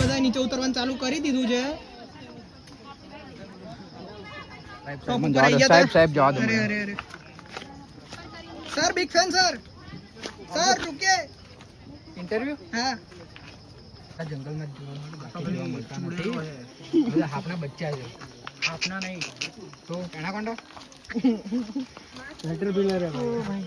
બધા નીચે ઉતરવાનું ચાલુ કરી દીધું છે. ટોપ ઉપર આવી ગયા સાહેબ સાહેબ જવા દો અરે અરે અરે. Sir big fan sir sir રૂકે. Interview હા. આ જંગલમાં જોવા મળતા બધા હાપના બચ્ચા છે. આપના નહીં. તો? એના કોન્ડો લેટર બિલ રે ભાઈ.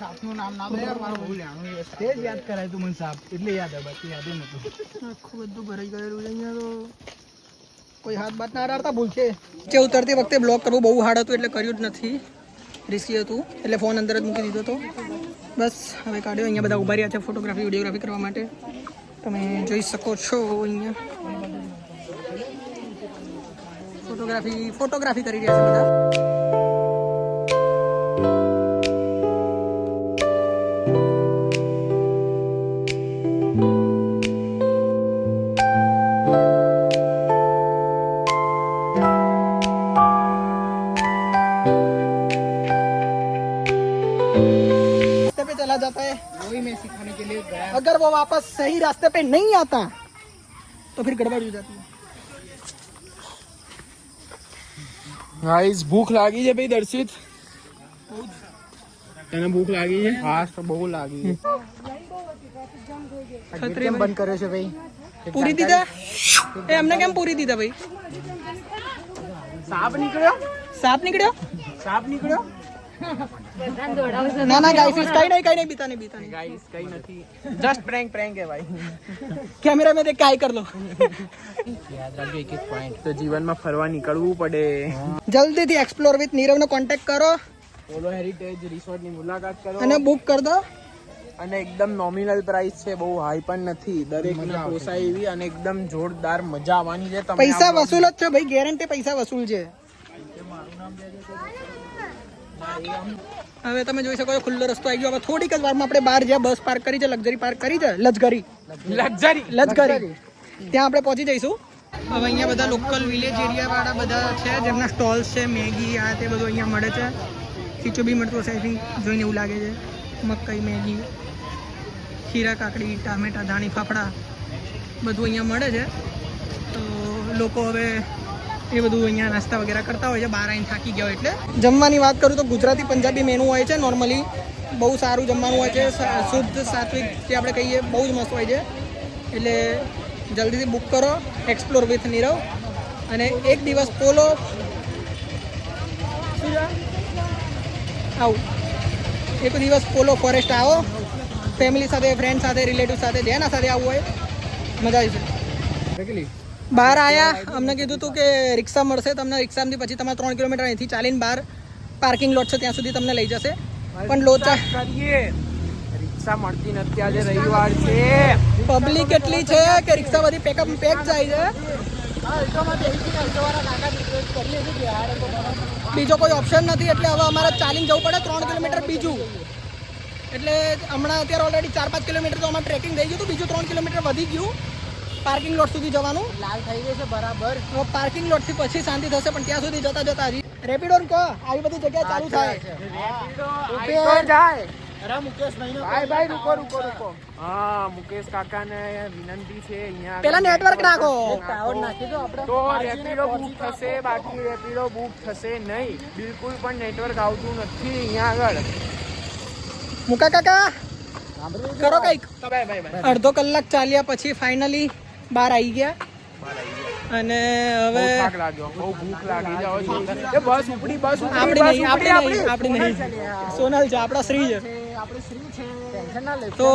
સાપનું નામ ના દે મારું બહુ લેણું એ તે જ યાદ કરાય તું મને સાપ એટલે યાદ આવે બાકી યાદ નતું. આખું બધું ભરાઈ ગયેલું છે અહીંયા તો. કોઈ હાથ બાત ના રાડતા ભૂલ છે. જે ઉતરતી વખતે બ્લોક કરવું બહુ હાર્ડ હતું એટલે કર્યું જ નથી. રિસ્કી હતું એટલે ફોન અંદર જ મૂકી દીધો હતો. બસ હવે કાઢ્યો અહીંયા બધા ઊભા રહ્યા છે ફોટોગ્રાફી વિડીયોગ્રાફી કરવા માટે. તમે જોઈ શકો છો અહીંયા. ફોટોગ્રાફી ફોટોગ્રાફી કરી રહ્યા છે બધા. रास्ते पे नहीं आता तो फिर गड़बड़ हो जाती है ગાઈસ ભૂખ લાગી છે ભાઈ દર્શિત તને ભૂખ લાગી છે હા તો બહુ લાગી છે ખતરે કેમ બંધ કર્યો છે ભાઈ પૂરી દીધા એ અમને કેમ પૂરી દીધા ભાઈ સાપ નીકળ્યો સાપ નીકળ્યો સાપ નીકળ્યો ના ના ગાઈસ કઈ નહીં કઈ નહીં બીતા નહીં બીતા નહીં ગાઈસ કઈ નથી. જસ્ટ પ્રેન્ક પ્રેન્ક હે ભાઈ. કેમેરા મેં કાઈ કર લો. યાદ રાખજો એક એક પોઈન્ટ તો જીવનમાં ફરવા નીકળવું પડે. જલ્દીથી એક્સપ્લોર વિથ નીરવનો કોન્ટેક્ટ કરો. પોલો હેરિટેજ રિસોર્ટની મુલાકાત કરો. અને બુક કર દો. અને એકદમ નોમિનલ પ્રાઇસ છે બહુ હાઈ પણ નથી. દરેકને પોસાય એવી અને એકદમ જોરદાર મજા આવવાની છે. પૈસા વસૂલ જ છે ભાઈ ગેરંટી પૈસા વસૂલ છે. મારું નામ હવે તમે જોઈ શકો છો ખુલ્લો રસ્તો આવી ગયો. હવે થોડીક જ વારમાં આપણે બહાર જ્યાં બસ પાર્ક કરી છે લક્ઝરી પાર્ક કરી છે લક્ઝરી લક્ઝરી લજગરી ત્યાં આપણે પહોંચી જઈશું. હવે અહીંયા બધા લોકલ વિલેજ એરિયા વાળા બધા છે જેમના સ્ટોલ્સ છે મેગી આ તે બધું અહીંયા મળે છે. ખીચું બી મળતું હશે આઈ જોઈને એવું લાગે છે. મકાઈ મેગી ખીરા કાકડી ટામેટા ધાણી ફાફડા બધું અહીંયા મળે છે. તો લોકો હવે એ બધું અહીંયા નાસ્તા વગેરે કરતા હોય છે, બહાર આવીને થાકી ગયા હોય એટલે. જમવાની વાત કરું તો ગુજરાતી પંજાબી મેનુ હોય છે નોર્મલી બહુ સારું જમવાનું હોય છે શુદ્ધ સાત્વિક જે આપણે કહીએ, બહુ જ મસ્ત હોય છે. એટલે જલ્દીથી બુક કરો એક્સપ્લોર વિથ નીરવ. અને એક દિવસ પોલો આવું. એક દિવસ પોલો ફોરેસ્ટ આવો. ફેમિલી સાથે ફ્રેન્ડ સાથે રિલેટિવ સાથે, જેના સાથે આવવું હોય, મજા આવી જશે બહાર આયા અમને કીધું હતું કે રિક્ષા મળશે તમને રિક્ષામાંથી પછી તમારે ત્રણ કિલોમીટર અહીંથી ચાલીને બહાર પાર્કિંગ લોટ છે ત્યાં સુધી તમને લઈ જશે. પણ લોચા રિક્ષા મળતી નથી આજે રવિવાર છે. પબ્લિક એટલી છે કે રિક્ષા બધી પેકઅપ પેક જાય છે. બીજો કોઈ ઓપ્શન નથી એટલે હવે અમારે ચાલીને જવું પડે ત્રણ કિલોમીટર બીજું. એટલે હમણાં અત્યારે ઓલરેડી ચાર પાંચ કિલોમીટર તો અમારે ટ્રેકિંગ થઈ ગયું હતું બીજું ત્રણ કિલોમીટર વધી ગયું. પાર્કિંગ લોટ સુધી જવાનું? લાલ થઈ ગયું છે બરાબર. તો પાર્કિંગ લોટથી પછી શાંતિ થશે પણ ત્યાં સુધી જતા જતા હજી. રેપિડો કહો આવી બધી જગ્યા ચાલુ થાય. જાય. અરે મુકેશ ભાઈ ભાઈ ભાઈ રૂકો રૂકો રૂકો. હા મુકેશ કાકાને વિનંતી છે અહીંયા પેલા નેટવર્ક નાખો. તો રેપિડો બુક થશે બાકી રેપિડો બુક થશે નહીં. બિલકુલ પણ નેટવર્ક આવતું નથી અહીંયા આગળ. મુકા કાકા? કરો કંઈક. બાય બાય બાય અડધો કલાક ચાલ્યા પછી ફાઇનલી બહાર આવી ગયા. અને હવે બહુ થાક લાગ્યો. બહુ ભૂખ લાગી છે. હવે જોરદાર. એ બસ ઉપડી બસ ઉપડી આપણી નહીં આપણે નહીં આપણે. નહીં. સોનલ છે આપણા શ્રી છે. તો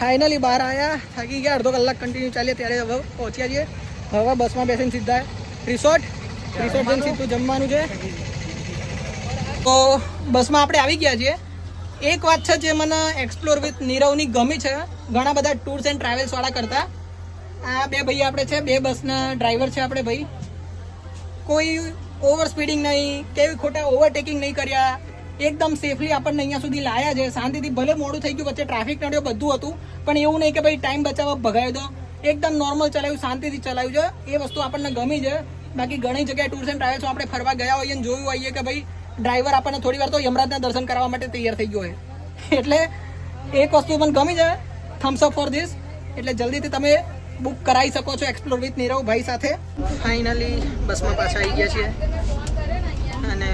ફાઇનલી બહાર આવ્યા થાકી ગયા અડધો કલાક કન્ટિન્યુ ચાલીએ ત્યારે હવે પહોંચ્યા છીએ. હવે બસમાં બેસીને સીધા રિસોર્ટ રિસોર્ટ જઈને સીધું જમવાનું છે. તો બસમાં આપણે આવી ગયા છીએ. એક વાત છે જે મને એક્સપ્લોર વિથ નીરવની ગમી છે ઘણા બધા ટૂર્સ એન્ડ ટ્રાવેલ્સવાળા કરતા. આ બે ભાઈ આપણે છે, બે બસના ડ્રાઈવર છે આપણે ભાઈ. કોઈ ઓવર સ્પીડિંગ નહીં, કેવી ખોટા ઓવરટેકિંગ નહીં કર્યા. એકદમ સેફલી આપણને અહીંયા સુધી લાયા છે. શાંતિથી ભલે મોડું થઈ ગયું, વચ્ચે ટ્રાફિક નડ્યો, બધું હતું. પણ એવું નહીં કે ભાઈ ટાઈમ બચાવવા ભગાવી દો એકદમ નોર્મલ ચલાવ્યું, શાંતિથી ચલાવ્યું છે. એ વસ્તુ આપણને ગમી છે. બાકી ઘણી જગ્યાએ ટૂર્સ એન્ડ ટ્રાવેલ્સ આપણે ફરવા ગયા હોઈએ અને જોયું હોઈએ કે ભાઈ ડ્રાઈવર આપણને થોડી વાર તો યમરાજના દર્શન કરવા માટે તૈયાર થઈ ગયો હોય. એટલે એક વસ્તુ પણ ગમી છે થમ્સ અપ ફોર ધીસ એટલે જલ્દીથી તમે બુક કરાવી શકો છો એક્સપ્લોર વિથ નીરવ ભાઈ સાથે. ફાઇનલી બસમાં પાછા આવી ગયા છીએ. અને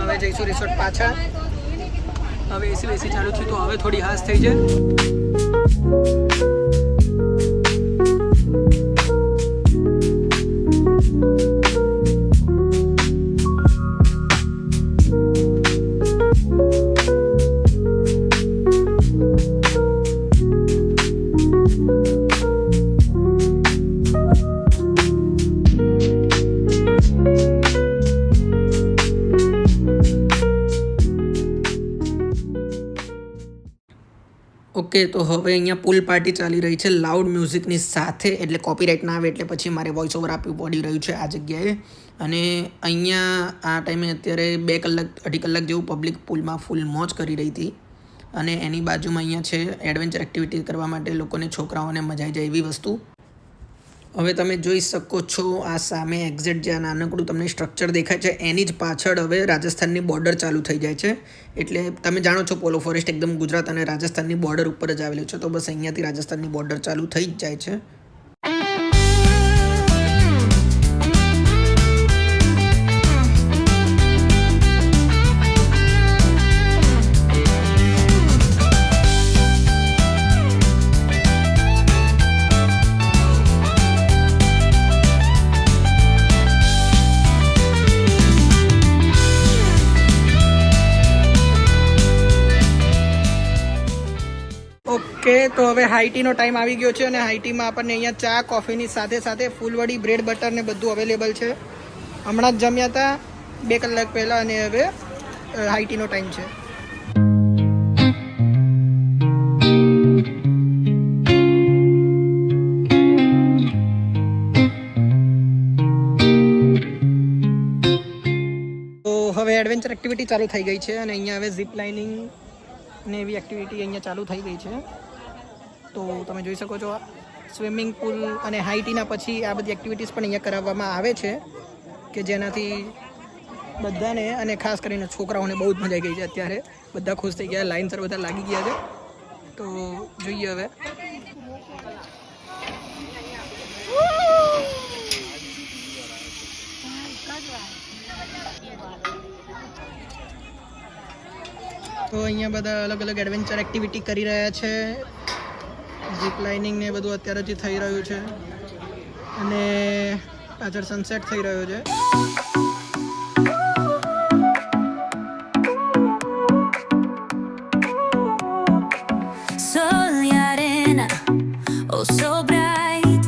હવે જઈશું રિસોર્ટ પાછા. હવે એસી વેસી ચાલુ થયું તો હવે થોડી હાશ થઈ છે ઓકે, તો હવે અહીંયા પુલ પાર્ટી ચાલી રહી છે લાઉડ મ્યુઝિકની સાથે. એટલે કોપીરાઇટ ના આવે એટલે પછી મારે વોઇસ ઓવર આપવું પડી રહ્યું છે આ જગ્યાએ. અને અહીંયા આ ટાઈમે અત્યારે બે કલાક, અઢી કલાક જેવું પબ્લિક પુલમાં ફૂલ મોજ કરી રહી હતી. અને એની બાજુમાં અહીંયા છે એડવેન્ચર એક્ટિવિટી કરવા માટે લોકોને છોકરાઓને મજા આવી જાય એવી વસ્તુ. હવે તમે જોઈ શકો છો આ સામે એક્ઝેટ જે આ નાનકડું તમને સ્ટ્રક્ચર દેખાય છે, એની જ પાછળ હવે રાજસ્થાનની બોર્ડર ચાલુ થઈ જાય છે. એટલે તમે જાણો છો પોલો ફોરેસ્ટ એકદમ ગુજરાત અને રાજસ્થાનની બોર્ડર ઉપર જ આવેલું છે, તો બસ અહીંયાથી રાજસ્થાનની બોર્ડર ચાલુ થઈ જ જાય છે. ઓકે તો હવે હાઈટીનો ટાઈમ આવી ગયો છે અને હાઈટીમાં આપણને અહીંયા ચા, કોફીની સાથે સાથે ફૂલવડી, બ્રેડ બટર ને બધું અવેલેબલ છે. હમણાં જ જમ્યા હતા બે કલાક પહેલાં અને હવે હાઈટીનો ટાઈમ છે. હવે એડવેન્ચર એક્ટિવિટી ચાલુ થઈ ગઈ છે અને અહીંયા હવે ઝીપ લાઇનિંગ ને એવી એક્ટિવિટી અહીંયા ચાલુ થઈ ગઈ છે. તો તમે જોઈ શકો છો સ્વિમિંગ પુલ અને હાઈટીના પછી આ બધી એક્ટિવિટીઝ પણ અહીંયા કરાવવામાં આવે છે કે જેનાથી બધાને અને ખાસ કરીને છોકરાઓને બહુ જ મજા ગઈ છે અત્યારે. બધા ખુશ થઈ ગયા, લાઈન સર બધા લાગી ગયા છે. તો જોઈએ હવે. તો અહીંયા બધા અલગ અલગ એડવેન્ચર એક્ટિવિટી કરી રહ્યા છે. જીપ લાઇનિંગ ને એ બધું અત્યારે જે થઈ રહ્યું છે અને પાછળ સનસેટ થઈ રહ્યો છે Sol y arena, oh so bright.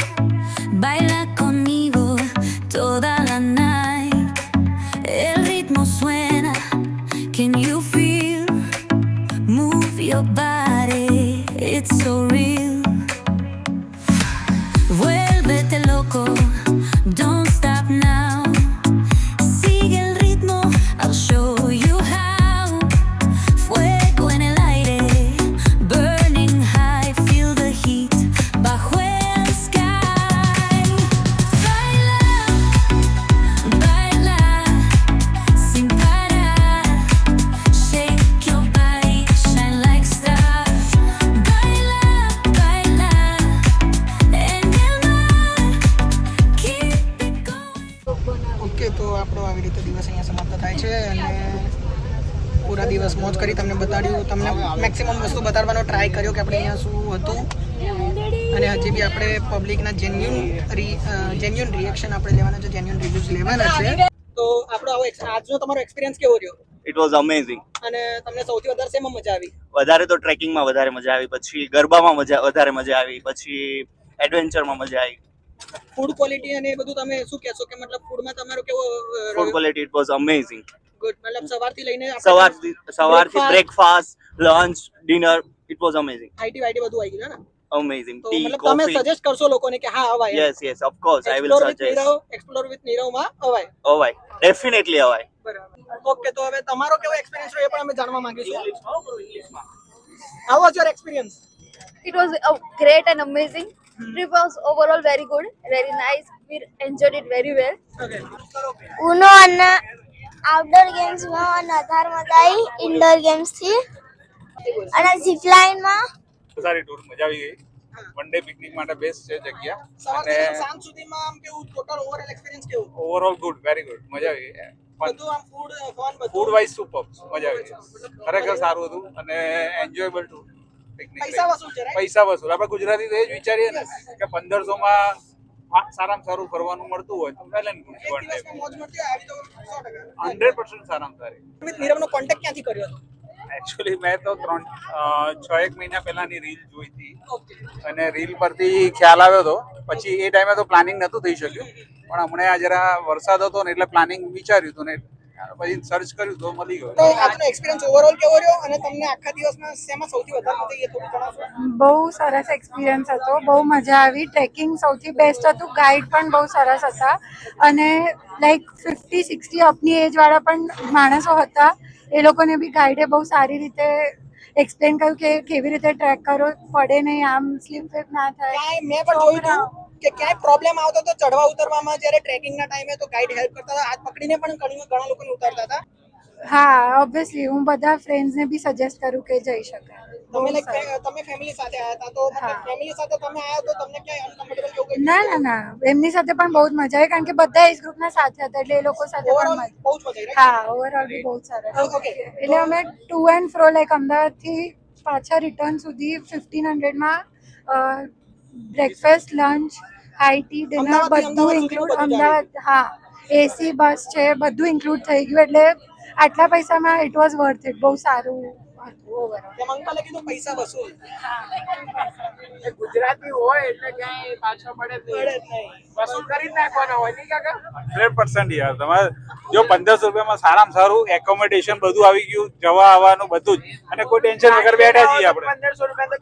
Baila conmigo toda la night. El ritmo suena, can you feel? Move your body, it's so real. Try કર્યો કે આપણે અહીંયા શું હતું. અને હજી બી આપણે પબ્લિકના જેન્યુન જેન્યુન રિએક્શન આપણે લેવાના છે જેન્યુન રિવ્યુઝ લેવાના છે. તો આપણો આવો આજનો તમારો એક્સપિરિયન્સ કેવો રહ્યો? ઇટ વોઝ અમેઝિંગ અને તમને સૌથી વધારે શેમાં મજા આવી? વધારે તો ટ્રેકિંગમાં વધારે મજા આવી પછી ગરબામાં મજા વધારે મજા આવી પછી એડવેન્ચરમાં મજા આવી. ફૂડ ક્વોલિટી અને એ બધું તમે શું કહેશો કે મતલબ ફૂડમાં તમારો કેવો food quality it was amazing good મતલબ સવારથી લઈને સવારથી સવારથી breakfast lunch dinner it was amazing IT વાઈટી બધું આવી ગયું ને? અમેઝિંગ ટી મતલબ તમે સજેસ્ટ કરશો લોકોને કે હા અવાય. Yes yes of course I will explore with suggest Nirav explore with નીરવમાં અવાય. અવાય. ડેફિનેટલી અવાય. બરાબર. ઓકે તો હવે તમારો કેવો એક્સપિરિયન્સ રહ્યો એ પણ અમે જાણવા માંગીશું. How was your experience it was great and amazing. Trip was overall very good, very nice. We enjoyed it very well. Okay UNO અને આઉટડોર ગેમ્સમાં વધારે મજા આવી ઇન્ડોર ગેમ્સથી અને ઝીપ લાઇનમાં સારી ટૂર મજા આવી ગઈ. વન ડે પિકનિક માટે બેસ્ટ છે જગ્યા. અને સાંજ સુધીમાં આમ કેવું ટોટલ ઓવરઓલ એક્સપિરિયન્સ કેવું? ઓવરઓલ ગુડ વેરી ગુડ મજા આવી બધું આમ ફૂડ ફન બધું? ફૂડ વાઇઝ સુપર મજા આવી ગઈ. ખરેખર સારું હતું અને એન્જોયબલ ટૂર પૈસા વસૂલ છે પૈસા વસૂલ. આપણે ગુજરાતી તો એ જ વિચારીએ ને કે પંદરસો માં સારામાં સારું ફરવાનું મળતું હોય તો વેલ એન્ડ એક ગુડ ટકા. હંડ્રેડ પર્સન્ટ સારામાં સારી. નીરવનો કોન્ટેક્ટ ક્યાંથી કર્યો હતો? એકચ્યુઅલી મેં તો ત્રણ છ એક મહિના પહેલાની રીલ જોઈ હતી. અને રીલ પરથી ખ્યાલ આવ્યો હતો. પછી એ ટાઈમે તો પ્લાનિંગ નહોતું થઈ શક્યું. પણ હમણાં આ જરા વરસાદ હતો ને એટલે પ્લાનિંગ વિચાર્યું હતું ને પછી સર્ચ કર્યું તો મળી તો ગયો આજનો એક્સપિરિયન્સ ઓવરઓલ કેવો રહ્યો? અને તમને આખા દિવસમાં શેમાં સૌથી વધારે મજા એ થોડું જણાવશો? બહુ સરસ એક્સપિરિયન્સ હતો. બહુ મજા આવી. ટ્રેકિંગ સૌથી બેસ્ટ હતું. ગાઈડ પણ બહુ સરસ હતા. અને લાઈક ફિફ્ટી સિક્સટી અપની એજવાળા પણ માણસો હતા. એ લોકોને બી ગાઈડે બહુ સારી રીતે એક્સપ્લેન કર્યું કે કેવી રીતે ટ્રેક કરો, પડે નહીં, આમ સ્લીપ ફ્લીપ ના થાય. મેં પણ જોયું કે ક્યાંય પ્રોબ્લેમ આવતો તો ચડવા ઉતરવામાં જ્યારે ટ્રેકિંગના ટાઈમે તો ગાઈડ હેલ્પ કરતા હતા. હાથ પકડીને પણ ઘણી ઘણા લોકોને ઉતારતા હતા. હા ઓબ્વિયસલી હું બધા ફ્રેન્ડ્સને બી સજેસ્ટ કરું કે જઈ શકાય. તમે like તમે ફેમિલી સાથે આવ્યા હતા તો ફેમિલી સાથે તમે આવ્યા તો તમને ક્યાંય અનકમ્ફર્ટેબલ કેવું ના ના ના. એમની સાથે પણ બહુ જ મજા આવી કારણ કે બધા એજ ગ્રુપના સાથે હતા એટલે એ લોકો સાથે પણ મજા બહુ જ મજા આવી હા ઓવરઓલ બી બહુ સારા એટલે અમે ટુ એન્ડ ફ્રો લાઈક અમદાવાદથી પાછા રિટર્ન સુધી fifteen હંડ્રેડમાં breakfast lunch high tea dinner બધું ઇન્ક્લુડ અમદાવાદ હા એસી બસ છે બધું ઇન્ક્લુડ થઈ ગયું એટલે આટલા પૈસામાં ઇટ વોઝ વર્થ ઇટ બહુ સારું કીધું પૈસા વસૂલ. ગુજરાતી હોય એટલે ક્યાંય પાછો પડે પડે જ નહીં. નહીં વસૂલ કરી જ નાખવાના હોય નહીં કાકા? હંડ્રેડ પર્સન્ટ યાર. તમારે જો પંદરસો રૂપિયામાં સારામાં સારું એકોમોડેશન બધું આવી ગયું જવા આવવાનું બધું જ. અને કોઈ ટેન્શન વગર બેઠા છીએ આપણે. પંદરસો રૂપિયા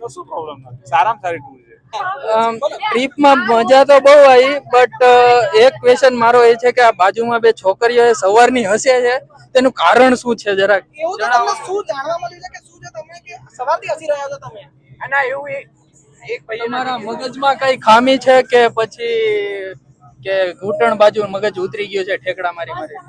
તો શું પ્રોબ્લેમ નથી સારામાં સારી ટૂર છે. ટ્રીપમાં મજા તો બહુ આવી બટ એક ક્વેશ્ચન મારો એ છે કે આ બાજુમાં બે છોકરીઓ સવારની હસે છે તેનું કારણ શું છે જરાક? એવું તો તમને શું જાણવા મળ્યું છે કે શું છે તમે કે સવારથી હસી રહ્યા છો તમે? અને એવું એક તમારા મગજમાં કઈ ખામી છે કે પછી કે ઘૂંટણ બાજુ મગજ ઉતરી ગયું છે ઠેકડા મારી મારી?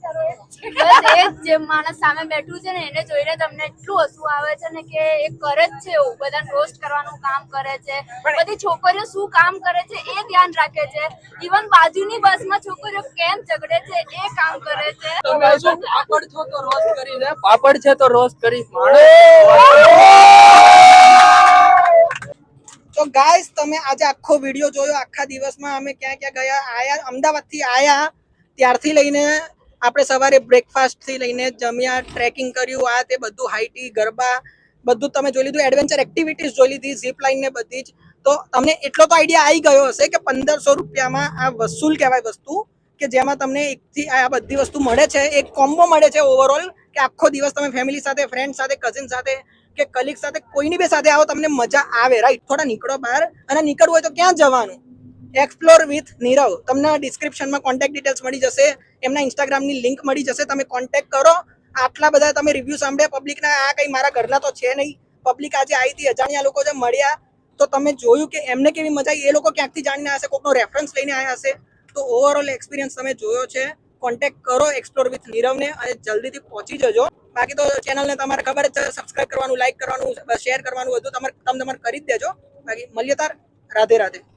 બસ એ જે માણસ સામે બેઠું છે ને એને જોઈને તમને એટલું હસવું આવે છે ને કે એ કરે જ છે એવું. બધાને રોસ્ટ કરવાનું કામ કરે છે. બધી છોકરીઓ શું કામ કરે છે એ ધ્યાન રાખે છે. ઇવન બાજુની બસમાં છોકરીઓ કેમ ઝઘડે છે એ કામ કરે છે. પાપડ છો તો રોસ્ટ કરી દે પાપડ છે તો રોસ્ટ કરી તો ગાઈસ તમે આજે આખો વીડિયો જોયો આખા દિવસમાં અમે ક્યાં ક્યાં ગયા આયા અમદાવાદથી આયા ત્યારથી લઈને આપણે સવારે બ્રેકફાસ્ટથી લઈને જમ્યા ટ્રેકિંગ કર્યું, આ તે બધું, હાઈટી, ગરબા, બધું તમે જોઈ લીધું એડવેન્ચર એક્ટિવિટીઝ જોઈ લીધી ઝીપ લાઈન ને બધી જ. તો તમને એટલો તો આઈડિયા આવી ગયો હશે કે પંદરસો રૂપિયામાં આ વસૂલ કહેવાય વસ્તુ, કે જેમાં તમને એકથી આ બધી વસ્તુ મળે છે, એક કોમ્બો મળે છે ઓવરઓલ કે આખો દિવસ તમે ફેમિલી સાથે ફ્રેન્ડ સાથે કઝિન સાથે, કે કલીગ સાથે, કોઈની બી સાથે આવો, તમને મજા આવે. રાઈટ થોડા નીકળો બહાર અને નીકળવું હોય તો ક્યાં જવાનું? એક્સપ્લોર વિથ નીરવ તમને ડિસ્ક્રિપ્શનમાં કોન્ટેક્ટ ડિટેલ્સ મળી જશે. એમના ઇન્સ્ટાગ્રામની લિંક મળી જશે. તમે કોન્ટેક્ટ કરો. આટલા બધા તમે રિવ્યુ સાંભળ્યા. પબ્લિકના આ કંઈ મારા ઘરના તો છે નહીં. પબ્લિક આજે આવી હતી. અજાણ્યા લોકો જે મળ્યા. તો તમે જોયું કે એમને કેવી મજા આવી? એ લોકો ક્યાંકથી જાણીને હશે? કોઈકનો રેફરન્સ લઈને આવ્યા હશે? તો ઓવરઓલ એક્સપિરિયન્સ તમે જોયો છે. કોન્ટેક્ટ કરો એક્સપ્લોર વિથ નીરવને અને જલ્દીથી પહોંચી જજો. બાકી તો ચેનલને તમારે ખબર જ છે સબસ્ક્રાઇબ કરવાનું લાઇક કરવાનું શેર કરવાનું બધું તમારે તમે તમારે કરી જ દેજો. બાકી મળીએ તાર. રાધે રાધે.